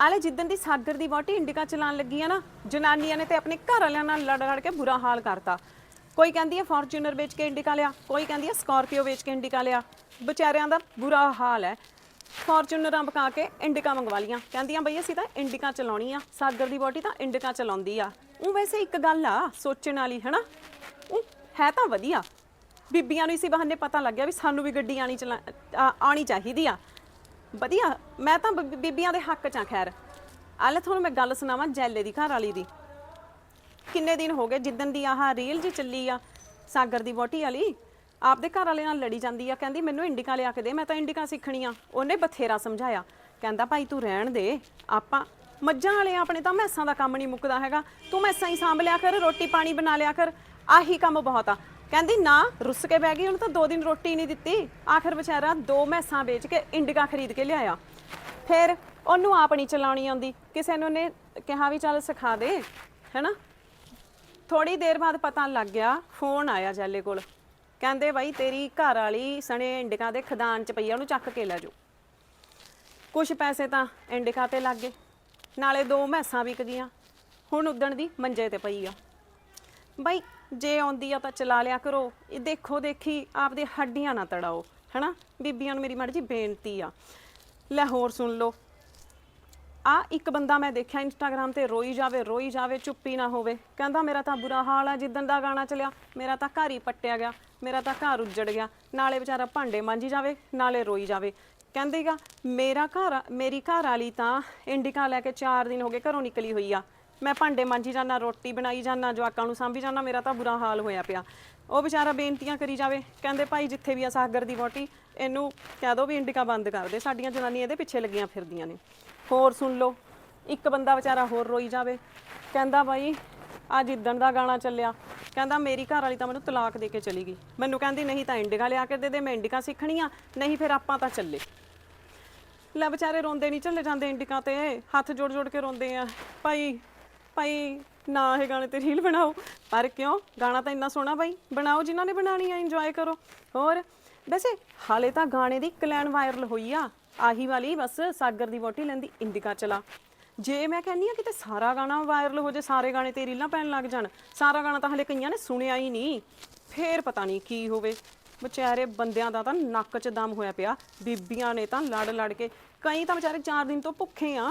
ਆਲੇ ਜਿੱਦਣ ਦੀ ਸਾਗਰ ਦੀ ਵਹੁਟੀ ਇੰਡੀਕਾ ਚਲਾਉਣ ਲੱਗੀ ਆ ਨਾ, ਜਨਾਨੀਆਂ ਨੇ ਤੇ ਆਪਣੇ ਘਰ ਵਾਲਿਆਂ ਨਾਲ ਲੜ ਲੜ ਕੇ ਬੁਰਾ ਹਾਲ ਕਰਤਾ। ਕੋਈ ਕਹਿੰਦੀ ਹੈ ਫੋਰਚੂਨਰ ਵੇਚ ਕੇ ਇੰਡੀਕਾ ਲਿਆ, ਕੋਈ ਕਹਿੰਦੀ ਹੈ ਸਕਾਰਪੀਓ ਵੇਚ ਕੇ ਇੰਡੀਕਾ ਲਿਆ। ਵਿਚਾਰਿਆਂ ਦਾ ਬੁਰਾ ਹਾਲ ਹੈ। ਫੋਰਚੂਨਰਾਂ ਬਕਾ ਕੇ ਇੰਡੀਕਾ ਮੰਗਵਾ ਲੀਆਂ ਕਹਿੰਦੀਆਂ ਬਈ ਅਸੀਂ ਤਾਂ ਇੰਡੀਕਾ ਚਲਾਉਣੀ ਆ, ਸਾਗਰ ਦੀ ਬੋਟੀ ਤਾਂ ਇੰਡੀਕਾ ਚਲਾਉਂਦੀ ਆ। ਉਹ ਵੈਸੇ ਇੱਕ ਗੱਲ ਆ ਸੋਚਣ ਵਾਲੀ, ਹੈਨਾ? ਉਹ ਹੈ ਤਾਂ ਵਧੀਆ। ਬੀਬੀਆਂ ਨੂੰ ਇਸੇ ਬਹਾਨੇ ਪਤਾ ਲੱਗਿਆ ਵੀ ਸਾਨੂੰ ਵੀ ਗੱਡੀ ਆਣੀ ਚਲਾ ਆ- ਆਣੀ ਚਾਹੀਦੀ ਆ। ਵਧੀਆ, ਮੈਂ ਤਾਂ ਬ- ਬੀਬੀਆਂ ਦੇ ਹੱਕ ਚ ਆ ਖੈਰ। ਆਲੇ ਤੁਹਾਨੂੰ ਮੈਂ ਗੱਲ ਸੁਣਾਵਾਂ, ਜੈਲੇ ਦੀ, ਘਰ ਵਾਲੀ ਦੀ। ਕਿੰਨੇ ਦਿਨ ਹੋ ਗਏ, ਜਿੱਦਣ ਦੀ ਆਹ ਰੀਲ ਜੀ ਚੱਲੀ ਆ, ਸਾਗਰ ਦੀ ਵੋਟੀ ਵਾਲੀ, ਆਪਦੇ ਘਰ ਵਾਲੇ ਨਾਲ ਲੜੀ ਜਾਂਦੀ ਆ, ਕਹਿੰਦੀ ਮੈਨੂੰ ਇੰਡੀਕਾ ਲਿਆ ਕੇ ਦੇ, ਮੈਂ ਤਾਂ ਇੰਡੀਕਾ ਸਿੱਖਣੀ ਆ। ਉਹਨੇ ਬਥੇਰਾ ਸਮਝਾਇਆ। ਕਹਿੰਦਾ, ਭਾਈ ਤੂੰ ਰਹਿਣ ਦੇ, ਆਪਾਂ ਮੱਝਾਂ ਵਾਲੇ ਆ ਆਪਣੇ ਤਾਂ, ਮੈਸਾਂ ਦਾ ਕੰਮ ਨਹੀਂ ਮੁੱਕਦਾ ਹੈਗਾ। ਤੂੰ ਮੈਸਾਂ ਹੀ ਸਾਂਭ ਲਿਆ ਕਰ, ਰੋਟੀ ਪਾਣੀ ਬਣਾ ਲਿਆ ਕਰ, ਆਹੀ ਕੰਮ ਬਹੁਤ ਆ। ਕਹਿੰਦੀ, ਨਾ, ਰੁੱਸ ਕੇ ਬਹਿ ਗਈ, ਉਹਨੂੰ ਤਾਂ ਦੋ ਦਿਨ ਰੋਟੀ ਨਹੀਂ ਦਿੱਤੀ। ਆਖਰ ਵਿਚਾਰਾ ਦੋ ਮੈਸਾਂ ਵੇਚ ਕੇ ਇੰਡੀਕਾ ਖਰੀਦ ਕੇ ਲਿਆਇਆ। ਫਿਰ ਉਹਨੂੰ ਆਪ ਨਹੀਂ ਚਲਾਉਣੀ ਆਉਂਦੀ। ਕਿਸੇ ਨੂੰ ਨੇ ਕਿਹਾ ਵੀ, ਚੱਲ ਸਿਖਾ ਦੇ। ਹੈਨਾ? ਥੋੜੀ ਦੇਰ ਬਾਅਦ ਪਤਾ ਲੱਗ ਗਿਆ, ਫੋਨ ਆਇਆ ਜੈਲੇ ਕੋਲ। ਕਹਿੰਦੇ, ਬਾਈ, ਤੇਰੀ ਘਰ ਵਾਲੀ ਸਣੇ ਇੰਡਿਕਾ ਦੇ ਖਦਾਨ ਚ ਪਈ ਆ, ਉਹਨੂੰ ਚੱਕ ਕੇ ਲੈ ਜਾਓ। ਕੁਝ ਪੈਸੇ ਤਾਂ ਇੰਡਿਕਾ ਤੇ ਲੱਗ ਗਏ। ਨਾਲੇ ਦੋ ਮੈਸਾਂ ਵਿਕ ਗਈਆਂ ਹੁਣ ਉਦਣ ਦੀ ਮੰਜੇ ਤੇ ਪਈ ਆ। ਬਾਈ ਜੇ ਆਉਂਦੀ ਆ ਤਾਂ ਚਲਾ ਲਿਆ ਕਰੋ। ਇਹ ਦੇਖੋ ਦੇਖੀ ਆਪਦੇ ਹੱਡੀਆਂ ਨਾ ਤੜਾਓ, ਹਨਾ? ਬੀਬੀਆਂ ਨੂੰ ਮੇਰੀ ਮਾੜੀ ਜੀ ਬੇਨਤੀ ਆ। ਲੈ ਹੋਰ ਸੁਣ ਲਓ। ਆ ਇੱਕ ਬੰਦਾ ਮੈਂ ਦੇਖਿਆ ਇੰਸਟਾਗ੍ਰam ਤੇ ਰੋਈ ਜਾਵੇ ਰੋਈ ਜਾਵੇ, ਚੁੱਪੀ ਨਾ ਹੋਵੇ। ਕਹਿੰਦਾ, ਮੇਰਾ ਤਾਂ ਬੁਰਾ ਹਾਲ ਆ, ਜਿੱਦਣ ਦਾ ਗਾਣਾ ਚੱਲਿਆ, ਮੇਰਾ ਤਾਂ ਘਰ ਹੀ ਪੱਟਿਆ ਗਿਆ, ਮੇਰਾ ਤਾਂ ਘਰ ਉੱਜੜ ਗਿਆ। ਨਾਲੇ ਵਿਚਾਰਾ ਭਾਂਡੇ ਮਾਂਜੀ ਜਾਵੇ, ਨਾਲੇ ਰੋਈ ਜਾਵੇ। ਕਹਿੰਦੇਗਾ ਮੇਰਾ ਘਰ, ਮੇਰੀ ਘਰ ਵਾਲੀ ਤਾਂ ਇੰਡੀਕਾ ਲੈ ਕੇ 4 ਦਿਨ ਹੋ ਗਏ ਘਰੋਂ ਨਿਕਲੀ ਹੋਈ ਆ। ਮੈਂ ਭਾਂਡੇ ਮਾਂਜੀ ਜਾਣਾ ਰੋਟੀ ਬਣਾਈ ਜਾਣਾ ਜਵਾਕਾਂ ਨੂੰ ਸਾਂਭੀ ਜਾਣਾ ਮੇਰਾ ਤਾਂ ਬੁਰਾ ਹਾਲ ਹੋਇਆ ਪਿਆ। ਉਹ ਵਿਚਾਰਾ ਬੇਨਤੀਆਂ ਕਰੀ ਜਾਵੇ, ਕਹਿੰਦੇ ਭਾਈ ਜਿੱਥੇ ਵੀ ਆ ਸਾਗਰ ਦੀ ਵੋਟੀ ਇਹਨੂੰ ਕਹਿ ਦੋ ਵੀ ਇੰਡੀਕਾ ਬੰਦ ਕਰ ਦੇ, ਸਾਡੀਆਂ ਜਨਾਨੀਆਂ ਇਹਦੇ ਪਿੱਛੇ ਲੱਗੀਆਂ ਫਿਰਦੀਆਂ ਨੇ। ਹੋਰ ਸੁਣ ਲਓ, ਇੱਕ ਬੰਦਾ ਵਿਚਾਰਾ ਹੋਰ ਰੋਈ ਜਾਵੇ, ਕਹਿੰਦਾ ਬਾਈ ਆ ਜਿੱਦਣ ਦਾ ਗਾਣਾ ਚੱਲਿਆ, ਕਹਿੰਦਾ ਮੇਰੀ ਘਰ ਵਾਲੀ ਤਾਂ ਮੈਨੂੰ ਤਲਾਕ ਦੇ ਕੇ ਚਲੀ ਗਈ। ਮੈਨੂੰ ਕਹਿੰਦੀ ਨਹੀਂ ਤਾਂ ਇੰਡੀਕਾ ਲਿਆ ਕੇ ਦੇ ਦੇ, ਮੈਂ ਇੰਡੀਕਾ ਸਿੱਖਣੀ ਆ, ਨਹੀਂ ਫਿਰ ਆਪਾਂ ਤਾਂ ਚੱਲੇ। ਲੈ ਵਿਚਾਰੇ ਰੋਂਦੇ ਨਹੀਂ ਚੱਲੇ ਜਾਂਦੇ ਇੰਡੀਕਾ ਤੇ, ਹੱਥ ਜੋੜ ਜੋੜ ਕੇ ਰੋਂਦੇ ਆ। ਭਾਈ ਭਾਈ, ਨਾ ਇਹ ਗਾਣੇ ਤੇ ਰੀਲ ਬਣਾਓ। ਪਰ ਕਿਉਂ? ਗਾਣਾ ਤਾਂ ਇੰਨਾ ਸੋਹਣਾ ਭਾਈ। ਬਣਾਓ ਜਿਨ੍ਹਾਂ ਨੇ ਬਣਾਣੀ ਆ ਇੰਜੋਏ ਕਰੋ। ਹੋਰ? ਵੈਸੇ, ਹਾਲੇ ਤਾਂ ਗਾਣੇ ਦੀ ਇੱਕ ਵਾਇਰਲ ਹੋਈ ਆ। ਆਹੀ ਵਾਲੀ ਬਸ ਸਾਗਰ ਦੀ ਵੋਟੀ ਲੈਂਦੀ ਇੰਡੀਕਾ ਚਲਾ। ਜੇ ਮੈਂ ਕਹਿੰਨੀ ਆ ਕਿਤੇ ਸਾਰਾ ਗਾਣਾ ਵਾਇਰਲ ਹੋ ਜੇ, ਸਾਰੇ ਗਾਣੇ ਤੇ ਰੀਲਾਂ ਪੈਣ ਲੱਗ ਜਾਣ, ਸਾਰਾ ਗਾਣਾ ਤਾਂ ਹਲੇ ਕਈਆਂ ਨੇ ਸੁਣਿਆ ਹੀ ਨਹੀਂ। ਫੇਰ ਪਤਾ ਨਹੀਂ ਕੀ ਹੋਵੇ। ਵਿਚਾਰੇ ਬੰਦਿਆਂ ਦਾ ਤਾਂ ਨੱਕ 'ਚ ਦਮ ਹੋਇਆ ਪਿਆ। ਬੀਬੀਆਂ ਨੇ ਤਾਂ ਲੜ ਲੜ ਕੇ, ਕਈ ਤਾਂ ਵਿਚਾਰੇ 4 ਦਿਨ ਤੋਂ ਭੁੱਖੇ ਆ।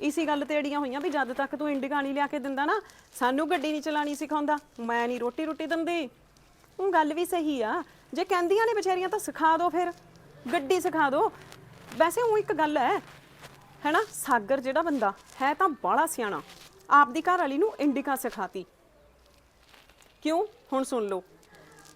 ਇਸੀ ਗੱਲ ਤੇ ਅੜੀਆਂ ਹੋਈਆਂ ਵੀ ਜਦ ਤੱਕ ਤੂੰ ਇੰਡੀਕਾ ਨਹੀਂ ਲਿਆ ਕੇ ਦਿੰਦਾ ਨਾ, ਸਾਨੂੰ ਗੱਡੀ ਨਹੀਂ ਚਲਾਣੀ ਸਿਖਾਉਂਦਾ। ਮੈਂ ਨਹੀਂ ਰੋਟੀ ਰੋਟੀ ਦਿੰਦੀ। ਉਹ ਗੱਲ ਵੀ ਸਹੀ ਆ। ਜੇ ਕਹਿੰਦੀਆਂ ਨੇ ਵਿਚਾਰੀਆਂ ਤਾਂ ਸਿਖਾ ਦਿਓ ਫਿਰ। ਗੱਡੀ ਸਿਖਾ ਦਿਓ ਵੈਸੇ ਉਹ ਇੱਕ ਗੱਲ ਹੈ, ਹੈਨਾ? ਸਾਗਰ ਜਿਹੜਾ ਬੰਦਾ ਹੈ ਤਾਂ ਬਾਹਲਾ ਸਿਆਣਾ। ਆਪਦੀ ਘਰ ਵਾਲੀ ਨੂੰ ਇੰਡੀਕਾ ਸਿਖਾਤੀ। ਕਿਉਂ? ਹੁਣ ਸੁਣ ਲਓ।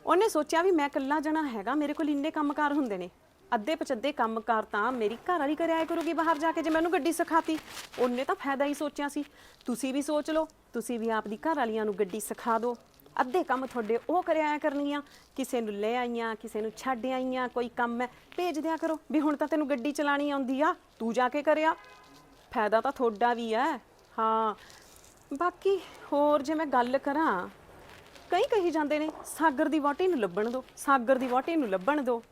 ਉਹਨੇ ਸੋਚਿਆ ਵੀ ਮੈਂ ਇਕੱਲਾ ਜਣਾ ਹੈਗਾ, ਮੇਰੇ ਕੋਲ ਇੰਨੇ ਕੰਮਕਾਰ ਹੁੰਦੇ ਨੇ। ਅੱਧੇ ਪਚੱਧੇ ਕੰਮਕਾਰ ਤਾਂ ਮੇਰੀ ਘਰ ਵਾਲੀ ਕਰਿਆ ਕਰੂਗੀ ਬਾਹਰ ਜਾ ਕੇ ਜੇ ਮੈਨੂੰ ਗੱਡੀ ਸਿਖਾਤੀ। ਉਹਨੇ ਤਾਂ ਫਾਇਦਾ ਹੀ ਸੋਚਿਆ ਸੀ। ਤੁਸੀਂ ਵੀ ਸੋਚ ਲਓ, ਤੁਸੀਂ ਵੀ ਆਪਦੀ ਘਰ ਵਾਲੀਆਂ ਨੂੰ ਗੱਡੀ ਸਿਖਾ ਦਿਓ। ਅੱਧੇ ਕੰਮ ਤੁਹਾਡੇ ਉਹ ਕਰਿਆ ਕਰਨੀਆਂ। ਕਿਸੇ ਨੂੰ ਲੈ ਆਈਆਂ, ਕਿਸੇ ਨੂੰ ਛੱਡ ਆਈਆਂ, ਕੋਈ ਕੰਮ ਹੈ, ਭੇਜ ਦਿਆ ਕਰੋ ਵੀ ਹੁਣ ਤਾਂ ਤੈਨੂੰ ਗੱਡੀ ਚਲਾਣੀ ਆਉਂਦੀ ਆ, ਤੂੰ ਜਾ ਕੇ ਕਰਿਆ। ਫਾਇਦਾ ਤਾਂ ਤੁਹਾਡਾ ਵੀ ਹੈ। ਹਾਂ। ਬਾਕੀ ਹੋਰ ਜੇ ਮੈਂ ਗੱਲ ਕਰਾਂ, ਕਈ ਕਹੀ ਜਾਂਦੇ ਨੇ, ਸਾਗਰ ਦੀ ਵਾਟੀ ਨੂੰ ਲੱਭਣ ਦਿਓ, ਸਾਗਰ ਦੀ ਵਾਟੀ ਨੂੰ ਲੱਭਣ ਦਿਓ।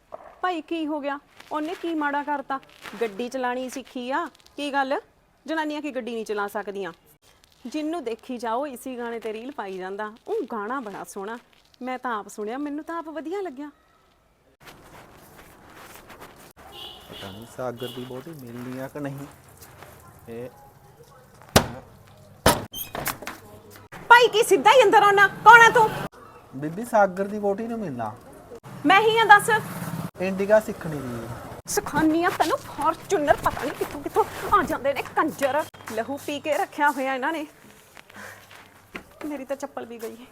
ਭਾਈ ਕੀ ਹੋ ਗਿਆ। ਉਹਨੇ ਕੀ ਮਾੜਾ ਕਰਤਾ? ਗੱਡੀ ਚਲਾਣੀ ਸਿੱਖੀ ਆ? ਕੀ ਗੱਲ? ਜਨਾਨੀਆਂ ਕੀ ਗੱਡੀ ਨਹੀਂ ਚਲਾ ਸਕਦੀਆਂ? ਜਿੰਨੂੰ ਦੇਖੀ ਜਾਓ ਇਸੀ ਗਾਣੇ ਤੇ ਰੀਲ ਪਾਈ ਜਾਂਦਾ। ਉਹ ਗਾਣਾ ਬੜਾ ਸੋਹਣਾ। ਮੈਂ ਤਾਂ ਆਪ ਸੁਣਿਆ ਮੈਨੂੰ ਤਾਂ ਆਪ ਵਧੀਆ ਲੱਗਿਆ। ਪਤਾ ਨਹੀਂ ਸਾਗਰ ਦੀ ਬੋਟੀ ਮਿਲਣੀ ਆ ਕਿ ਨਹੀਂ। ਇਹ ਭਾਈ ਕੀ ਸਿੱਧਾ ਹੀ ਅੰਦਰ ਆਉਣਾ? ਕੌਣ ਹੈ ਤੂੰ? ਬੀਬੀ ਸਾਗਰ ਦੀ ਬੋਟੀ ਨੂੰ ਮਿਲਣਾ। ਮੈਂ ਹੀ ਆ ਦੱਸ। ਇੰਡੀਗਾ ਸਿੱਖਣੀ ਦੀ। ਸਿਖਾਨੀ ਆ ਤੈਨੂੰ ਫੋਰਚੂਨਰ ਪਤਾ ਨਹੀਂ ਕਿੱਥੋਂ ਕਿੱਥੋਂ ਆ ਜਾਂਦੇ ਨੇ। ਕੰਜਰ, ਲਹੂ ਪੀ ਕੇ ਰੱਖਿਆ ਹੋਇਆ ਇਹਨਾਂ ਨੇ। ਮੇਰੀ ਤਾਂ ਚੱਪਲ ਵੀ ਗਈ ਹੈ।